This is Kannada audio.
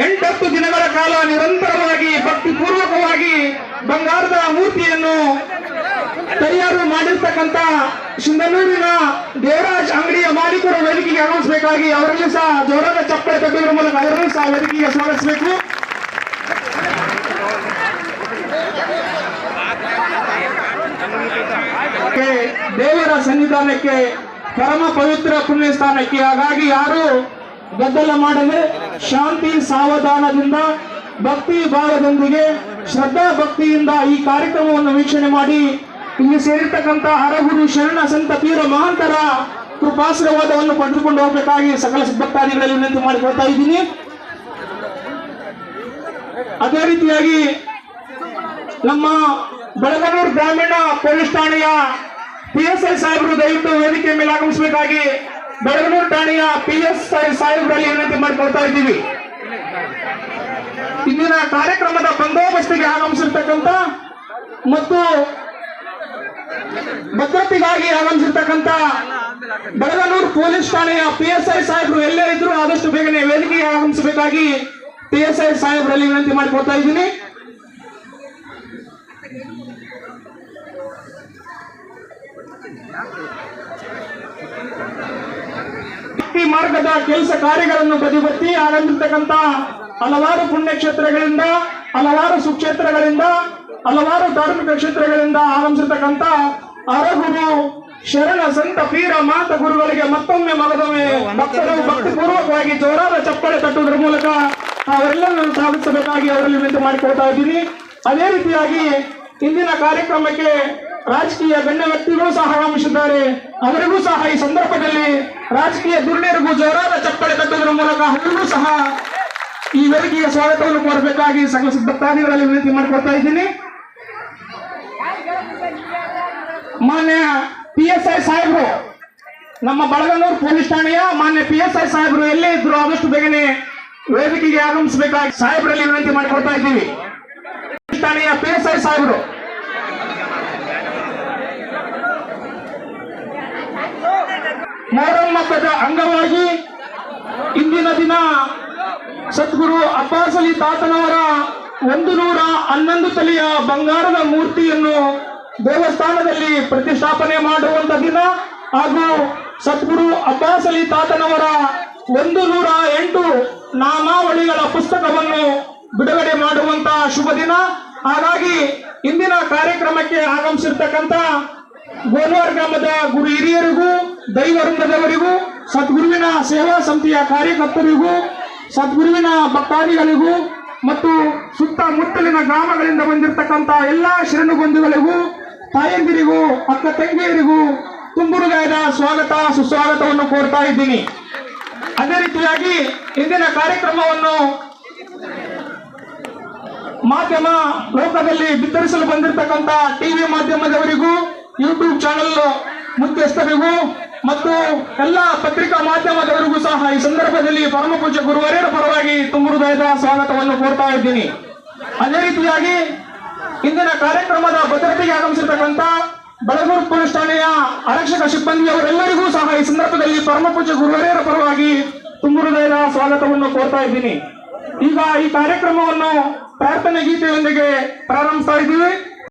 ಎಂಟತ್ತು ದಿನಗಳ ಕಾಲ ನಿರಂತರವಾಗಿ ಭಕ್ತಿ ಪೂರ್ವಕವಾಗಿ ಬಂಗಾರದ ಮೂರ್ತಿಯನ್ನು ತಯಾರು ಮಾಡಿರ್ತಕ್ಕಂಥ ಸಿಂಧನೂರಿನ ದೇವರಾಜ್ ಅಂಗಡಿಯ ಮಾಲೀಕರು ವೇದಿಕೆಗೆ ಆಗಮಿಸಬೇಕಾಗಿ ಅವರನ್ನು ಸಹ ಜೋರಾದ ಚಪ್ಪಳೆ ತಟ್ಟುವುದರ ಮೂಲಕ ಅವರನ್ನು ಸಹ ವೇದಿಕೆಗೆ ಸ್ವಾಗತಿಸಬೇಕು. ದೇವರ ಸನ್ನಿಧಾನಕ್ಕೆ ಪರಮ ಪವಿತ್ರ ಪುಣ್ಯ ಸ್ಥಾನಕ್ಕೆ ಹಾಗಾಗಿ ಯಾರು ಗದ್ದಲ ಮಾಡದೆ ಶಾಂತಿ, ಸಾವಧಾನದಿಂದ, ಭಕ್ತಿ ಭಾವದೊಂದಿಗೆ, ಶ್ರದ್ಧಾ ಭಕ್ತಿಯಿಂದ ಈ ಕಾರ್ಯಕ್ರಮವನ್ನು ವೀಕ್ಷಣೆ ಮಾಡಿ. ಇಲ್ಲಿ ಸೇರಿರ್ತಕ್ಕಂಥ ಹರಗುರು, ಶರಣ ಸಂತ ಪೀರ ಮಹಾಂತರ ಕೃಪಾಶೀರ್ವಾದವನ್ನು ಪಡೆದುಕೊಂಡು ಹೋಗಬೇಕಾಗಿ ಸಕಲ ಭಕ್ತಾದಿಗಳಲ್ಲಿ ವಿನಂತಿ ಮಾಡಿಕೊಳ್ತಾ ಇದ್ದೀನಿ. ಅದೇ ರೀತಿಯಾಗಿ ನಮ್ಮ ಬೆಳಗನೂರು ಗ್ರಾಮೀಣ ಪೊಲೀಸ್ ಠಾಣೆಯ ಪಿ ಎಸ್ ಐ ಸಾಹೇಬರು ದಯವಿಟ್ಟು ವೇದಿಕೆ ಮೇಲೆ ಆಗಮಿಸಬೇಕಾಗಿ ಬೆಳಗನೂರು ಠಾಣೆಯ ಪಿ ಎಸ್ ಐ ಸಾಹೇಬರಲ್ಲಿ ವಿನಂತಿ ಮಾಡಿಕೊಳ್ತಾ ಇದ್ದೀವಿ. ಇಂದಿನ ಕಾರ್ಯಕ್ರಮದ ಬಂದೋಬಸ್ತಿಗೆ ಆಗಮಿಸಿರ್ತಕ್ಕಂಥ ಮತ್ತು ಭದ್ರತೆಗಾಗಿ ಆಗಮಿಸಿರ್ತಕ್ಕಂಥ ಬೆಳಗನೂರು ಪೊಲೀಸ್ ಠಾಣೆಯ ಪಿ ಎಸ್ ಐ ಸಾಹೇಬ್ರು ಎಲ್ಲೇ ಇದ್ರು ಆದಷ್ಟು ಬೇಗನೆ ವೇದಿಕೆಗೆ ಆಗಮಿಸಬೇಕಾಗಿ ಪಿ ಎಸ್ ಐ ಸಾಹೇಬರಲ್ಲಿ ವಿನಂತಿ ಮಾಡಿಕೊಳ್ತಾ ಇದ್ದೀನಿ. ಭಕ್ತಿ ಮಾರ್ಗದ ಕೆಲಸ ಕಾರ್ಯಗಳನ್ನು ಬದಿಬತ್ತಿ ಆಗಮಿರ್ತಕ್ಕಂಥ ಹಲವಾರು ಪುಣ್ಯಕ್ಷೇತ್ರಗಳಿಂದ, ಹಲವಾರು ಸುಕ್ಷೇತ್ರಗಳಿಂದ, ಹಲವಾರು ಧಾರ್ಮಿಕ ಕ್ಷೇತ್ರಗಳಿಂದ ಆಗಮಿಸಿರ್ತಕ್ಕಂಥ ಅರಗುರು ಶರಣ ಸಂತ ಪೀರ ಮಾತ ಗುರುಗಳಿಗೆ ಮತ್ತೊಮ್ಮೆ ಮಗದೊಮ್ಮೆ ಭಕ್ತರು ಭಕ್ತಿಪೂರ್ವಕವಾಗಿ ಜೋರಾದ ಚಪ್ಪಳೆ ತಟ್ಟುವುದರ ಮೂಲಕ ಅವರೆಲ್ಲರನ್ನು ಸಾಧಿಸಬೇಕಾಗಿ ಅವರಲ್ಲಿ ವಿನಂತಿ ಮಾಡಿಕೊಳ್ತಾ ಇದ್ದೀನಿ. ಅದೇ ರೀತಿಯಾಗಿ ಇಂದಿನ ಕಾರ್ಯಕ್ರಮಕ್ಕೆ ರಾಜಕೀಯ ವ್ಯಕ್ತಿಗಳು ಸಹ ಆಗಮಿಸಿದ್ದಾರೆ. ಅವರಿಗೂ ಸಹ ಈ ಸಂದರ್ಭದಲ್ಲಿ ರಾಜಕೀಯ ದುರ್ಣಿಯರಿಗೂ ಜೋರಾದ ಚಪ್ಪಳೆ ತಟ್ಟುವುದರ ಮೂಲಕ ಅವರಿಗೂ ಸಹ ಈ ವೇದಿಕೆಯ ಸ್ವಾಗತವನ್ನು ಕೋರಬೇಕಾಗಿ ಸಕಲ ಭಕ್ತಾದಿಗಳಲ್ಲಿ ವಿನಂತಿ ಮಾಡಿಕೊಡ್ತಾ ಇದ್ದೀನಿ. ಮಾನ್ಯ ಪಿ ಎಸ್ ಐ ಸಾಹೇಬರು, ನಮ್ಮ ಬಳಗನೂರು ಪೊಲೀಸ್ ಠಾಣೆಯ ಮಾನ್ಯ ಪಿ ಎಸ್ ಐ ಸಾಹೇಬರು ಎಲ್ಲೇ ಇದ್ರು ಆದಷ್ಟು ಬೇಗನೆ ವೇದಿಕೆಗೆ ಆಗಮಿಸಬೇಕಾಗಿ ಸಾಹೇಬರಲ್ಲಿ ವಿನಂತಿ ಮಾಡಿಕೊಡ್ತಾ ಇದ್ದೀವಿ. ಠಾಣೆಯ ಪಿ ಎಸ್ ಐ ಸಾಹೇಬರು ಅಂಗವಾಗಿ ಇಂದಿನ ದಿನ ಸದ್ಗುರು ಅಬ್ಬಾಸ್ ಅಲಿ ತಾತನವರ ಒಂದು ನೂರ ಹನ್ನೊಂದು ತಲೆಯ ಬಂಗಾರದ ಮೂರ್ತಿಯನ್ನು ದೇವಸ್ಥಾನದಲ್ಲಿ ಪ್ರತಿಷ್ಠಾಪನೆ ಮಾಡುವಂತ ದಿನ ಹಾಗೂ ಸದ್ಗುರು ಅಬ್ಬಾಸ್ ತಾತನವರ ಒಂದು ನೂರ ಎಂಟು ನಾಮಾವಳಿಗಳ ಪುಸ್ತಕವನ್ನು ಬಿಡುಗಡೆ ಮಾಡುವಂತ ಶುಭ ದಿನ. ಹಾಗಾಗಿ ಇಂದಿನ ಕಾರ್ಯಕ್ರಮಕ್ಕೆ ಆಗಮಿಸಿರ್ತಕ್ಕಂಥ ಗೋಲ್ವಾರ್ ಗ್ರಾಮದ ಗುರು ಹಿರಿಯರಿಗೂ, ದೈವ ವೃಂದದವರಿಗೂ ಸದ್ಗುರುವಿನ ಸೇವಾ ಸಮಿತಿಯ ಕಾರ್ಯಕರ್ತರಿಗೂ, ಸದ್ಗುರುವಿನ ಭಕ್ತಾದಿಗಳಿಗೂ ಮತ್ತು ಸುತ್ತಮುತ್ತಲಿನ ಗ್ರಾಮಗಳಿಂದ ಬಂದಿರತಕ್ಕಂಥ ಎಲ್ಲಾ ಶರಣು ಬಂಧುಗಳಿಗೂ ತಾಯಂದಿರಿಗೂ, ಅಕ್ಕ ತಂಗಿಯರಿಗೂ ತುಂಬುರುಗಾಯದ ಸ್ವಾಗತ, ಸುಸ್ವಾಗತವನ್ನು ಕೋರ್ತಾ ಇದ್ದೀನಿ. ಅದೇ ರೀತಿಯಾಗಿ ಇಂದಿನ ಕಾರ್ಯಕ್ರಮವನ್ನು ಮಾಧ್ಯಮ ಲೋಕದಲ್ಲಿ ಬಿತ್ತರಿಸಲು ಬಂದಿರತಕ್ಕಂತ ಟಿವಿ ಮಾಧ್ಯಮದವರಿಗೂ ಯೂಟ್ಯೂಬ್ ಚಾನೆಲ್ ಮುಖ್ಯಸ್ಥರಿಗೂ ಮತ್ತು ಎಲ್ಲ ಪತ್ರಿಕಾ ಮಾಧ್ಯಮದವರಿಗೂ ಸಹ ಈ ಸಂದರ್ಭದಲ್ಲಿ ಪರಮ ಪೂಜ್ಯ ಗುರುವರೇರ ಪರವಾಗಿ ತುಂಬ ಸ್ವಾಗತವನ್ನು ಕೋರ್ತಾ ಇದ್ದೀನಿ. ಅದೇ ರೀತಿಯಾಗಿ ಇಂದಿನ ಕಾರ್ಯಕ್ರಮದ ಭದ್ರತೆಗೆ ಆಗಮಿಸಿರ್ತಕ್ಕಂಥ ಬೆಳಗೂರು ಪೊಲೀಸ್ ಠಾಣೆಯ ಆರಕ್ಷಕ ಸಿಬ್ಬಂದಿಯವರೆಲ್ಲರಿಗೂ ಸಹ ಈ ಸಂದರ್ಭದಲ್ಲಿ ಪರಮ ಪೂಜ್ಯ ಗುರುವರೇರ ಪರವಾಗಿ ತುಂಬ ಸ್ವಾಗತವನ್ನು ಕೋರ್ತಾ ಇದ್ದೀನಿ. ಈಗ ಈ ಕಾರ್ಯಕ್ರಮವನ್ನು ಪ್ರಾರ್ಥನೆ ಗೀತೆಯೊಂದಿಗೆ ಪ್ರಾರಂಭಿಸ್ತಾ ಇದ್ದೀವಿ.